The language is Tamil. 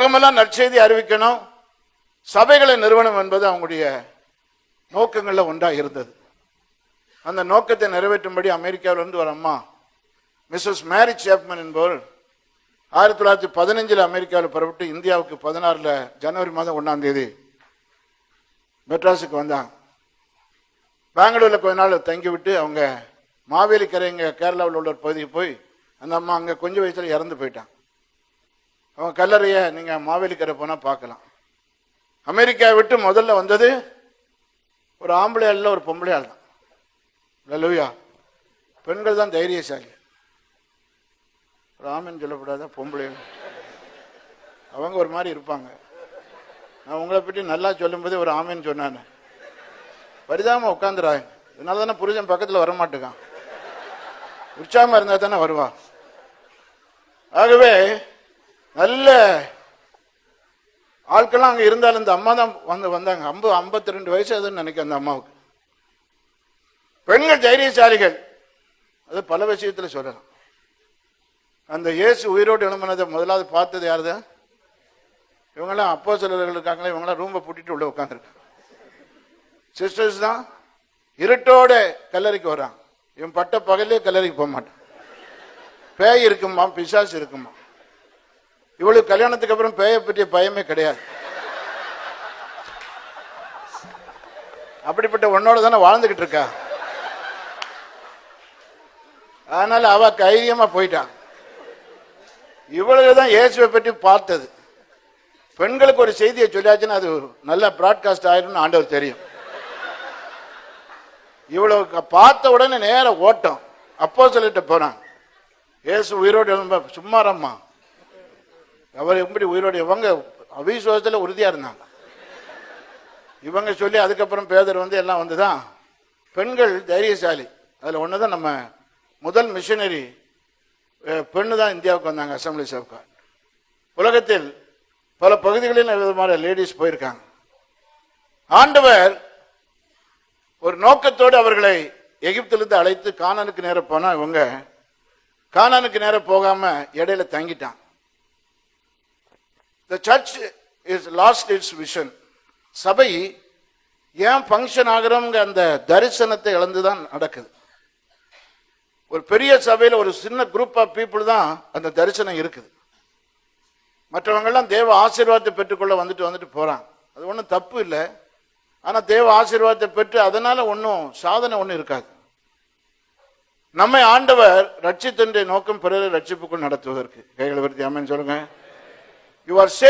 உலகமெல்லாம் நற்செய்தி அறிவிக்கணும். சபைகளை நிறுவனம் என்பது அவங்களுடைய நோக்கங்களில் ஒன்றாக இருந்தது. அந்த நோக்கத்தை நிறைவேற்றும்படி அமெரிக்காவிலிருந்து ஒரு அம்மா மிஸ்ஸஸ் மேரி சேப்மன் என்பவர் ஆயிரத்தி தொள்ளாயிரத்தி பதினஞ்சில் அமெரிக்காவில் புறப்பட்டு இந்தியாவுக்கு பதினாறில் ஜனவரி மாதம் ஒன்றாம் தேதி மெட்ராஸுக்கு வந்தாங்க பெங்களூரில் கொஞ்ச நாள் தங்கிவிட்டு அவங்க மாவேலிக்கரை இங்கே கேரளாவில் உள்ள ஒரு பகுதிக்கு போய் அந்த அம்மா அங்கே கொஞ்சம் வயசில் இறந்து போயிட்டான். அவன் கல்லறையை நீங்கள் மாவேலிக்கரை போனால் பார்க்கலாம். அமெரிக்காவை விட்டு முதல்ல வந்தது ஒரு ஆம்பளை ஆள் ஒரு பொம்பளை ஆள் தான் லலுயா பெண்கள் தான் தைரியசாலி. ராமன் சொல்லப்படாத பொம்பளை. அவங்க ஒரு மாதிரி இருப்பாங்க. நான் உங்களை பற்றி நல்லா சொல்லும்போது ஒரு ஆமின்னு சொன்னானே. பரிதாம உட்காந்துறாங்க இதனால தானே புருஷன் பக்கத்தில் வர உற்சாகமாக இருந்தால் தானே வருவா. ஆகவே நல்ல ஆட்கள்லாம் அங்கே இருந்தாலும் இந்த அம்மா தான் வந்து வந்தாங்க. ஐம்பது ஐம்பத்தி ரெண்டு வயசு அதுன்னு நினைக்கிறேன் அந்த அம்மாவுக்கு. பெண்கள் தைரியசாலிகள். அது பல விஷயத்தில் சொல்லலாம். அந்த இயேசு உயிரோடு எழுப்பினதை முதலாவது பார்த்தது யாருது? இவங்கெல்லாம் அப்போ சிலர்கள் இருக்காங்களே இவங்கெல்லாம் ரூம்பை பூட்டிட்டு உள்ளே உட்காந்துருக்காங்க சிஸ்டர்ஸ் தான் இருட்டோட கல்லறைக்கு வரான் இவன் பட்ட பகலே கல்லறைக்கு போக மாட்டான். பேய் இருக்குமா பிசாசு இருக்குமா இவளுக்கு கல்யாணத்துக்கு அப்புறம் பேயை பற்றிய பயமே கிடையாது. அப்படிப்பட்ட உன்னோட தானே வாழ்ந்துகிட்டு இருக்கா? அதனால அவ தைரியமா போயிட்டான் இவளுக்கு தான் இயேசுவை பற்றி பார்த்தது. பெண்களுக்கு ஒரு செய்தியை சொல்லியாச்சுன்னா அது நல்ல ப்ராட்காஸ்ட் ஆயிரும்னு ஆண்டவர் தெரியும். இவ்வளவு பார்த்த உடனே நேர ஓட்டம். அப்போ சொல்லிட்டு போனான் இயேசு உயிரோடு எழும்ப சும்மாரம்மா அவர் எப்படி உயிரோடு இவங்க அவிசுவாசத்தில் உறுதியாக இருந்தாங்க. இவங்க சொல்லி அதுக்கப்புறம் பேதர் வந்து எல்லாம் வந்துதான். பெண்கள் தைரியசாலி. அதில் ஒன்று தான் நம்ம முதல் மிஷினரி பெண்ணு தான் இந்தியாவுக்கு வந்தாங்க அசம்பிளி ஆஃப் உலகத்தில் பல பகுதிகளில் விதமான லேடிஸ் போயிருக்காங்க. ஆண்டவர் ஒரு நோக்கத்தோடு அவர்களை எகிப்திலிருந்து அழைத்து காணனுக்கு நேரம் போனால் இவங்க காணனுக்கு நேரம் போகாமல் இடையில தங்கிட்டான். The church is lost its vision சபை ஏன் ஃபங்க்ஷன் ஆகிறோங்க அந்த தரிசனத்தை இழந்து தான் நடக்குது. ஒரு பெரிய சபையில் ஒரு சின்ன குரூப் ஆஃப் பீப்புள் தான் அந்த தரிசனம் இருக்குது. மற்றவங்கெல்லாம் தேவ ஆசீர்வாதத்தை பெற்றுக்கொள்ள வந்துட்டு வந்துட்டு போகிறாங்க அது ஒன்றும் தப்பு இல்லை. ஆனால் தேவ ஆசீர்வாதத்தை பெற்று அதனால் ஒன்றும் சாதனை ஒன்றும் இருக்காது. நம்மை ஆண்டவர் ரட்சித்தன்றை நோக்கம் பிறரை ரட்சிப்புக்குள் நடத்துவதற்கு. கைகளை வருத்தி அம்மன் You are saved.